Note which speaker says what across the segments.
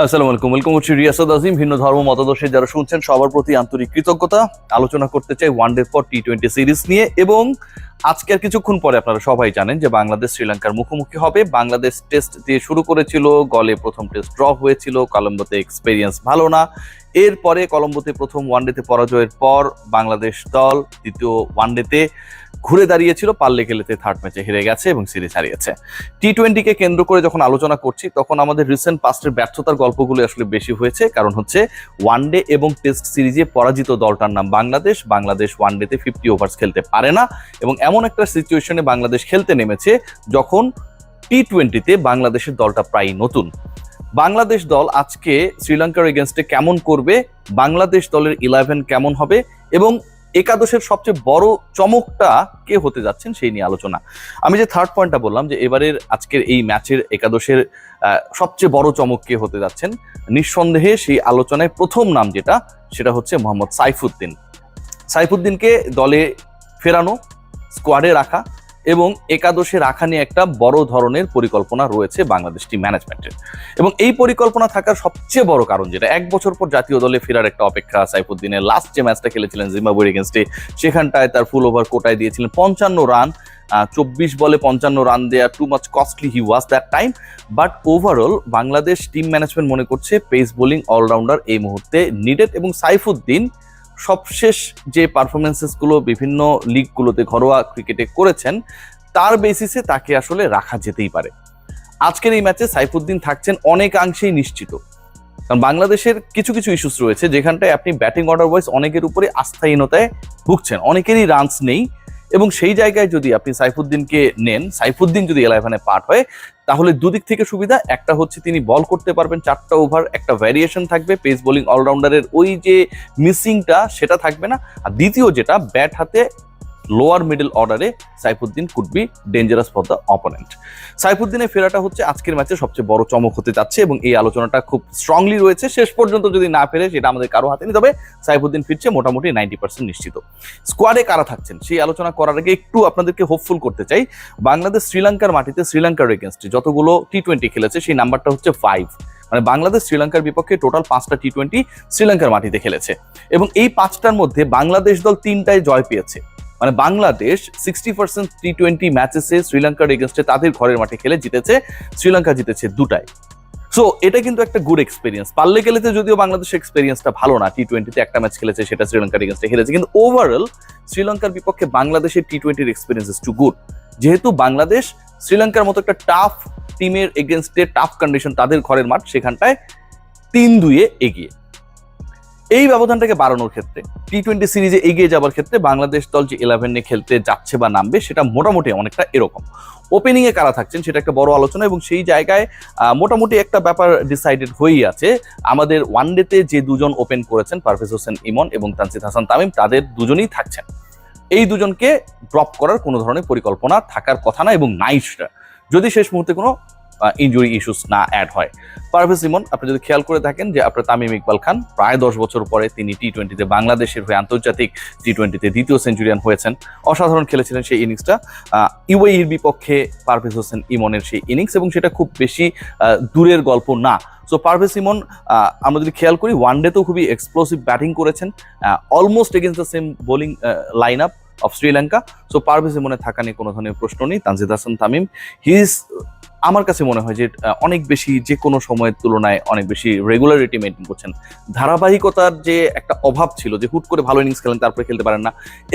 Speaker 1: আসসালামু আলাইকুম। ওয়েলকাম হচ্ছে রিয়াসাদ আজিম। ভিন্ন ধর্ম মতাদর্শে যারা শুনছেন, সবার প্রতি আন্তরিক কৃতজ্ঞতা। আলোচনা করতে চাই one day for T twenty series নিয়ে এবং আজকের কিছুক্ষণ পরে আপনারা সবাই জানেন যে বাংলাদেশ শ্রীলঙ্কার মুখোমুখি হবে। বাংলাদেশ টেস্ট দিয়ে শুরু করেছিল, গলে প্রথম টেস্ট ড্র হয়েছিল, কলম্বোতে এক্সপেরিয়েন্স ভালো না। এরপরে কলম্বোতে প্রথম ওয়ানডেতে পরাজয়ের পর বাংলাদেশ দল দ্বিতীয় ওয়ানডেতে ঘুরে দাঁড়িয়েছিল, পাল্লে খেলেতে থার্ড ম্যাচে হেরে গেছে এবং সিরিজ হারিয়েছে। টি টোয়েন্টিকে কেন্দ্র করে যখন আলোচনা করছি, তখন আমাদের রিসেন্ট পাস্টের ব্যর্থতার গল্পগুলো আসলে বেশি হয়েছে। কারণ হচ্ছে ওয়ানডে এবং টেস্ট সিরিজে পরাজিত দলটার নাম বাংলাদেশ। বাংলাদেশ ওয়ানডেতে ফিফটি ওভার্স খেলতে পারে না এবং এমন একটা সিচুয়েশনে বাংলাদেশ খেলতে নেমেছে যখন টি টোয়েন্টিতে বাংলাদেশের দলটা প্রায় নতুন। বাংলাদেশ দল আজকে শ্রীলঙ্কার এগেনস্টে কেমন করবে, বাংলাদেশ দলের ইলেভেন কেমন হবে এবং একাদশের সবচেয়ে বড় চমকটা কে হতে যাচ্ছেন সেই নিয়ে আলোচনা। আমি যে থার্ড পয়েন্টটা বললাম যে এবারের আজকের এই ম্যাচের একাদশের সবচেয়ে বড় চমক কে হতে যাচ্ছেন, নিঃসন্দেহে সেই আলোচনায় প্রথম নাম যেটা, সেটা হচ্ছে মোহাম্মদ সাইফুদ্দিন। সাইফুদ্দিনকে দলে ফেরানো স্কোয়াডে রাখা এবং একাদশে রাখা নিয়ে একটা বড় ধরনের পরিকল্পনা রয়েছে বাংলাদেশ টিম ম্যানেজমেন্টের এবং এই পরিকল্পনা থাকার সবচেয়ে বড় কারণ যেটা, এক বছর পর জাতীয় দলে ফেরার একটা অপেক্ষা সাইফুদ্দিনের লাস্ট যে ম্যাচটা খেলেছিলেন জিম্বাবুয়ের এগেনস্টে সেখানটায় তার ফুল ওভার কোটায় দিয়েছিলেন পঞ্চান্ন রান চব্বিশ বলে পঞ্চান্ন রান দেয়া too much costly he was that time but overall Bangladesh team management মনে করছে পেস বোলিং অলরাউন্ডার এই মুহূর্তে নিডেড এবং সাইফুদ্দিন সবশেষ যে পারফরমেন্সেসগুলো বিভিন্ন লিগগুলোতে ঘরোয়া ক্রিকেটে করেছেন, তার বেসিসে তাকে আসলে রাখা যেতেই পারে। আজকের এই ম্যাচে সাইফুদ্দিন থাকছেন অনেকাংশেই নিশ্চিত। কারণ বাংলাদেশের কিছু কিছু ইস্যুস রয়েছে, যেখানটায় আপনি ব্যাটিং অর্ডার ওয়াইজ অনেকের উপরে আস্থাহীনতায় ভুগছেন, অনেকেরই রানস নেই। এবং সেই জায়গায় যদি আপনি সাইফুদ্দিনকে নেন, সাইফুদ্দিন যদি ইলেভেনে পার্ট হয় তাহলে দুদিক থেকে সুবিধা, একটা হচ্ছে তিনি বল করতে পারবেন চারটা ওভার একটা ভ্যারিয়েশন থাকবে পেস বোলিং অলরাউন্ডারের ওই যে মিসিংটা সেটা থাকবে না। আর দ্বিতীয় যেটা ব্যাট হাতে লোয়ার মিডল অর্ডারে Saifuddin could be dangerous for the opponent সাইফুদ্দিনের ফেরাটা হচ্ছে আজকের ম্যাচে সবচেয়ে বড় চমক হতে যাচ্ছে এবং এই আলোচনাটা খুব স্ট্রংলি রয়েছে। শেষ পর্যন্ত যদি না ফেরে সেটা আমাদের কারও হাতে নেই, তবে সাইফুদ্দিন ফিরছে মোটামুটি নাইনটি পার্সেন্ট নিশ্চিত। স্কোয়াডে কারা থাকছেন? সেই আলোচনা করার আগে একটু আপনাদেরকে হোপফুল করতে চাই। বাংলাদেশ শ্রীলঙ্কার মাটিতে শ্রীলঙ্কার এগেনস্টে যতগুলো টি টোয়েন্টি খেলেছে সেই নাম্বারটা হচ্ছে ফাইভ মানে বাংলাদেশ শ্রীলঙ্কার বিপক্ষে টোটাল পাঁচটা টি টোয়েন্টি শ্রীলঙ্কার মাটিতে খেলেছে। এবং এই পাঁচটার মধ্যে বাংলাদেশ দল তিনটায় জয় পেয়েছে। মানে Bangladesh sixty percent T twenty ম্যাচেসে শ্রীলঙ্কার এগেনস্টে তাদের ঘরের মাঠে খেলে জিতেছে, শ্রীলঙ্কা জিতেছে দুটায় সো এটা কিন্তু একটা গুড এক্সপিরিয়েন্স পাল্লে খেলেতে যদিও বাংলাদেশের এক্সপিরিয়েন্সটা ভালো না টি টোয়েন্টিতে একটা ম্যাচ খেলেছে, সেটা শ্রীলঙ্কার এগেনস্টে খেলেছে কিন্তু ওভারঅল শ্রীলঙ্কার বিপক্ষে বাংলাদেশের টি টোয়েন্টির এক্সপিরিয়েন্স ইস টু গুড যেহেতু বাংলাদেশ শ্রীলঙ্কার মতো একটা টাফ টিমের এগেনস্টে টাফ কন্ডিশন তাদের ঘরের মাঠ সেখানটায় তিন দুইয়ে এগিয়ে। এই ব্যবধানটাকে বাড়ানোর ক্ষেত্রে টি টোয়েন্টি সিরিজে এগিয়ে যাওয়ার ক্ষেত্রে বাংলাদেশ দল যে ইলেভেন নিয়ে খেলতে যাচ্ছে বা নামবে, সেটা মোটামুটি অনেকটা এরকম। ওপেনিংয়ে কারা থাকছেন সেটা একটা বড় আলোচনা এবং সেই জায়গায় মোটামুটি একটা ব্যাপার ডিসাইডেড হয়েই আছে। আমাদের ওয়ানডেতে যে দুজন ওপেন করেছেন, পারভেজ হোসেন ইমন এবং তানসিদ হাসান তামিম, তাদের দুজনেই থাকছেন। এই দুজনকে ড্রপ করার কোনো ধরনের পরিকল্পনা থাকার কথা না এবং নাইসটা যদি শেষ মুহূর্তে কোনো ইনজুরি ইস্যুস না অ্যাড হয়। পারভেজ ইমন আপনি যদি খেয়াল করে থাকেন যে আপনার তামিম ইকবাল খান প্রায় দশ বছর পরে তিনি টি টোয়েন্টিতে বাংলাদেশের হয়ে আন্তর্জাতিক টি টোয়েন্টিতে দ্বিতীয় সেঞ্চুরিয়ান হয়েছেন। অসাধারণ খেলেছিলেন সেই ইনিংসটা ইউএইর বিপক্ষে পারভেজ হোসেন ইমনের সেই ইনিংস এবং সেটা খুব বেশি দূরের গল্প না। সো পারভেজ ইমন আমরা যদি খেয়াল করি ওয়ান ডেতেও খুবই এক্সপ্লোসিভ ব্যাটিং করেছেন almost against the same bowling line up of Sri Lanka so Parvez ইমনে থাকা নিয়ে কোনো ধরনের প্রশ্ন নেই। তানজিদ হাসান তামিম হি ইজ আমার কাছে মনে হয় যে অনেক বেশি যে কোনো সময়ের তুলনায় অনেক বেশি রেগুলারিটি মেনটেন করছেন। ধারাবাহিকতার যে একটা অভাব ছিল যে হুট করে ভালো ইনিংস খেলেন, তারপরে খেলতে পারেন না।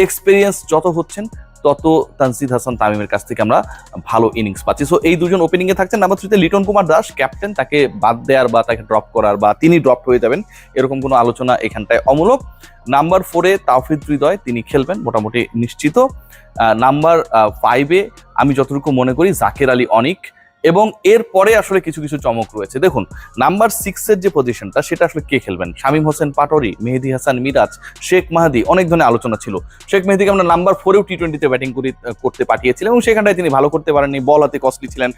Speaker 1: এক্সপিরিয়েন্স যত হচ্ছেন, তত তানসিদ হাসান তামিমের কাছ থেকে আমরা ভালো ইনিংস পাচ্ছি। সো এই দুজন ওপেনিংয়ে থাকছেন। নাম্বার থ্রিতে লিটন কুমার দাস ক্যাপ্টেন তাকে বাদ দেওয়ার বা তাকে ড্রপ করার বা তিনি ড্রপ হয়ে যাবেন, এরকম কোনো আলোচনা এখানটায় অমূলক। নাম্বার ফোরে তাওফিদ হৃদয়, তিনি খেলবেন, মোটামুটি নিশ্চিত। নাম্বার ফাইভে আমি যতটুকু মনে করি, জাকের আলী অনিক। এবং এর পরে আসলে কিছু কিছু চমক রয়েছে। দেখুন, নাম্বার সিক্সের যে পজিশনটা সেটা আসলে কে খেলবেন? শামীম হোসেন পাটোরি, মেহেদি হাসান মিরাজ, শেখ মাহাদি, অনেক ধরনের আলোচনা ছিল। শেখ মেহেদিকে আমরা নাম্বার ফোরেও টি টোয়েন্টিতে ব্যাটিং করি করতে পাঠিয়েছিলেন এবং সেখানটায় তিনি ভালো করতে পারেননি বল হাতে কস্টলি ছিলেন।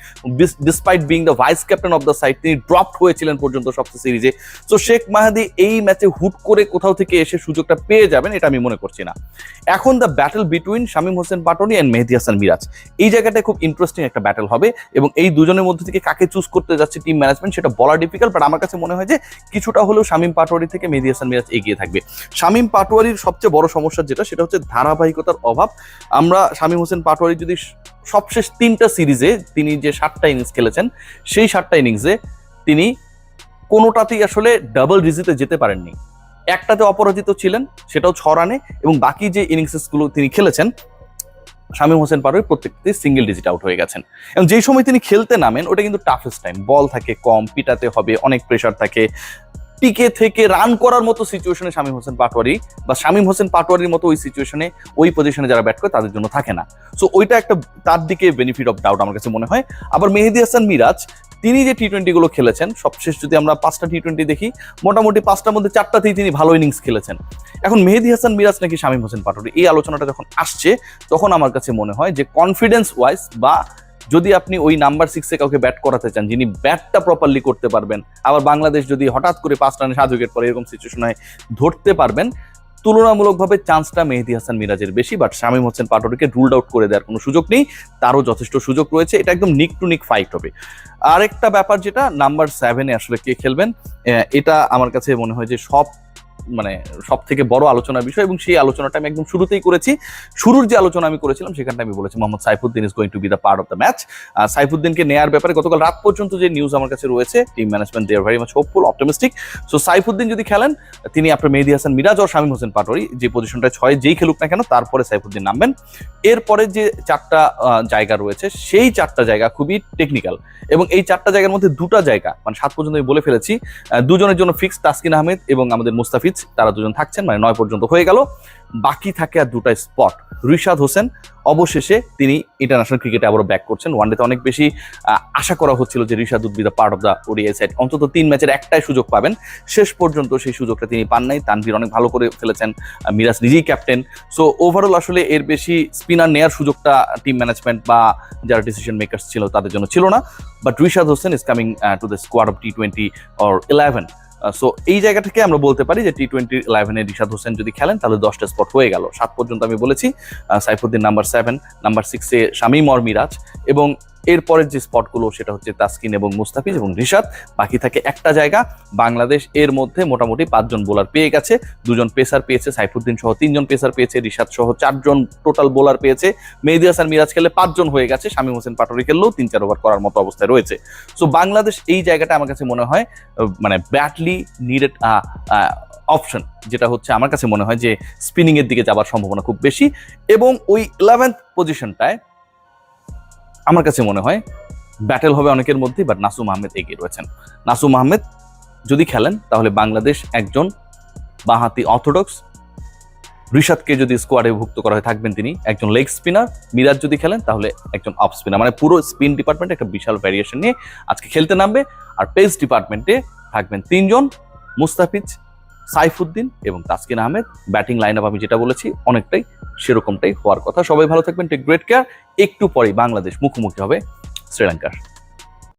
Speaker 1: Despite being the vice captain of the side তিনি ড্রপড হয়েছিলেন পর্যন্ত সবচেয়ে সিরিজে তো শেখ মাহাদি এই ম্যাচে হুট করে কোথাও থেকে এসে সুযোগটা পেয়ে যাবেন, এটা আমি মনে করছি না। এখন the battle between Shamim Hossain Patwari and Mehedi Hasan Miraz. এই জায়গাটায় খুব ইন্টারেস্টিং একটা ব্যাটেল হবে এবং এই এই দুজনের মধ্যে থেকে কাকে চুজ করতে যাচ্ছে টিম ম্যানেজমেন্ট সেটা বলা ডিফিকাল্ট বাট আমার কাছে মনে হয় যে কিছুটা হলেও শামীম পাটোয়ারি থেকে মেহেদি হাসান মিরাজ এগিয়ে থাকবে। শামীম পাটোয়ারির সবচেয়ে বড় সমস্যা যেটা, সেটা হচ্ছে ধারাবাহিকতার অভাব। আমরা শামীম হোসেন পাটোয়ারি যদি সবশেষ তিনটা সিরিজে তিনি যে সাতটা ইনিংস খেলেছেন, সেই সাতটা ইনিংসে তিনি কোনোটাতেই আসলে ডাবল ডিজিটে যেতে পারেননি। একটাতে অপরাজিত ছিলেন, সেটাও ছ রানে, এবং বাকি যে ইনিংসেসগুলো তিনি খেলেছেন শামীম হোসেন পারোই প্রত্যেকটি সিঙ্গেল ডিজিট আউট হয়ে গেছেন। এবং যেই সময় তিনি খেলতে নামেন, ওটা কিন্তু টাফেস্ট টাইম বল থাকে কম, পিটাতে হবে, অনেক প্রেশার থাকে। টিকে থেকে রান করার মতো সিচুয়েশনে শামীম হোসেন পাটোয়ারি বা শামীম হোসেন পাটোয়ারির মতো ওই সিচুয়েশনে ওই পজিশনে যারা ব্যাট করে, তাদের জন্য থাকে না। সো ওইটা একটা তার দিকে বেনিফিট অফ ডাউট আমার কাছে মনে হয়। আবার মেহেদি হাসান মিরাজ তিনি যে টি টোয়েন্টি গুলো খেলেছেন, সবশেষ যদি আমরা পাঁচটা টি টোয়েন্টি দেখি, মোটামুটি পাঁচটার মধ্যে চারটাতেই তিনি ভালো ইনিংস খেলেছেন। এখন মেহেদি হাসান, মিরাজ নাকি শামীম হোসেন পাটোয়ারি, এই আলোচনাটা যখন আসছে, তখন আমার কাছে মনে হয় যে কনফিডেন্স ওয়াইজ বা যদি আপনি ওই নাম্বার সিক্সে কাউকে ব্যাট করাতে চান, যিনি ব্যাটটা প্রপারলি করতে পারবেন, আবার বাংলাদেশ যদি হঠাৎ করে পাঁচ রানে সাত উইকেট পরে এরকম সিচুয়েশন হয়, ধরতে পারবেন তুলনামূলকভাবে চান্সটা মেহেদি হাসান মিরাজের বেশি বাট শামীম হোসেন পাটোরিকে রুলড আউট করে দেওয়ার কোনো সুযোগ নেই, তারও যথেষ্ট সুযোগ রয়েছে, এটা একদম নিক টু নিক ফাইট হবে। আরেকটা ব্যাপার যেটা নাম্বার সেভেনে আসলে কে খেলবেন এটা আমার কাছে মনে হয় যে সব মানে সব থেকে বড় আলোচনার বিষয় এবং সেই আলোচনাটা আমি একদম শুরুতেই করেছি। শুরুর যে আলোচনা আমি করেছিলাম সেখানটা আমি বলেছি। Mohammad Saifuddin is going to be the part of the match সাইফুদ্দিনকে নেয়ার ব্যাপারে গতকাল রাত পর্যন্ত যে নিউজ আমার কাছে রয়েছে team management they are very much hopeful optimistic so Saifuddin যদি খেলেন, তিনি আপনার মেহেদি হাসান, মিরাজ ও শামীম হোসেন পাটোয়ারি যে পজিশনটা ছয় যেই খেলুক না কেন, তারপরে সাইফুদ্দিন নামবেন। এরপরে যে চারটা জায়গা রয়েছে, সেই চারটা জায়গা খুবই টেকনিক্যাল এবং এই চারটা জায়গার মধ্যে দুটা জায়গা মানে সাত পর্যন্ত আমি বলে ফেলেছি দুজনের জন্য ফিক্স তাসকিন আহমেদ এবং আমাদের মুস্তাফিজ। তারা দুজন থাকছেন মানে নয় পর্যন্ত হয়ে গেল। বাকি থাকে আর দুটা স্পট রিশাদ হোসেন, অবশেষে তিনি ইন্টারন্যাশনাল ক্রিকেটে আবারও ব্যাক করছেন। ওয়ানডেতে অনেক বেশি আশা করা হচ্ছিল যে Rishad the part of the ODI side অন্তত তিন ম্যাচের একটাই সুযোগ পাবেন। শেষ পর্যন্ত সেই সুযোগটা তিনি পান নাই। তানভীর অনেক ভালো করে ফেলেছেন মিরাজ নিজেই ক্যাপ্টেন সো ওভারঅল আসলে এর বেশি স্পিনার নেয়ার সুযোগটা টিম ম্যানেজমেন্ট বা যারা ডিসিশন মেকার্স ছিল, তাদের জন্য ছিল না। But Rishad Hossain is coming to the squad of T twenty or eleven so এই জায়গা থেকে আমরা বলতে পারি যে টি টোয়েন্টি ইলেভেনে রিশাদ হোসেন যদি খেলেন, তাহলে দশটা স্পট হয়ে গেল। সাত পর্যন্ত আমি বলেছি সাইফুদ্দিন নাম্বার সেভেন নাম্বার সিক্সে শামীম অর মিরাজ এবং এরপরের যে স্পটগুলো সেটা হচ্ছে তাসকিন এবং মুস্তাফিজ এবং রিশাদ। বাকি থাকে একটা জায়গা, বাংলাদেশ। এর মধ্যে মোটামুটি পাঁচজন বোলার পেয়ে গেছে। দুজন পেসার পেয়েছে সাইফুদ্দিন সহ তিনজন পেসার পেয়েছে, রিশাদ সহ চারজন টোটাল বোলার পেয়েছে। মেহেদি হাসান মিরাজ খেলে পাঁচজন হয়ে গেছে। শামীম হোসেন পাটোয়ারি খেললেও তিন চার ওভার করার মতো অবস্থায় রয়েছে। সো, বাংলাদেশ এই জায়গাটা আমার কাছে মনে হয় মানে ব্যাটলি নিডেড অপশন। যেটা হচ্ছে আমার কাছে মনে হয় যে স্পিনিং এর দিকে যাবার সম্ভাবনা খুব বেশি। এবং ওই ইলেভেন্থ পজিশনটায় আমার কাছে মনে হয় ব্যাটেল হবে অনেকের মধ্যে বাট নাসুম আহমেদ এগিয়ে রয়েছেন। নাসুম আহমেদ যদি খেলেন, তাহলে বাংলাদেশ একজন বাঁহাতি অর্থোডক্স ঋষাদকে যদি স্কোয়াডে ভুক্ত করা হয়ে থাকবেন তিনি, একজন লেগ স্পিনার মিরাজ যদি খেলেন, তাহলে একজন অফ স্পিনার মানে পুরো স্পিন ডিপার্টমেন্টে একটা বিশাল ভ্যারিয়েশন নিয়ে আজকে খেলতে নামবে। আর পেস ডিপার্টমেন্টে থাকবেন তিনজন। মুস্তাফিজ সাইফুদ্দিন এবং Taskin Ahmed. Batting line up আমি যেটা বলেছি, অনেকটাই সেরকমটাই হওয়ার কথা। সবাই ভালো থাকবেন। টেক গ্রেট কেয়ার একটু পরেই বাংলাদেশ মুখোমুখি হবে শ্রীলঙ্কার।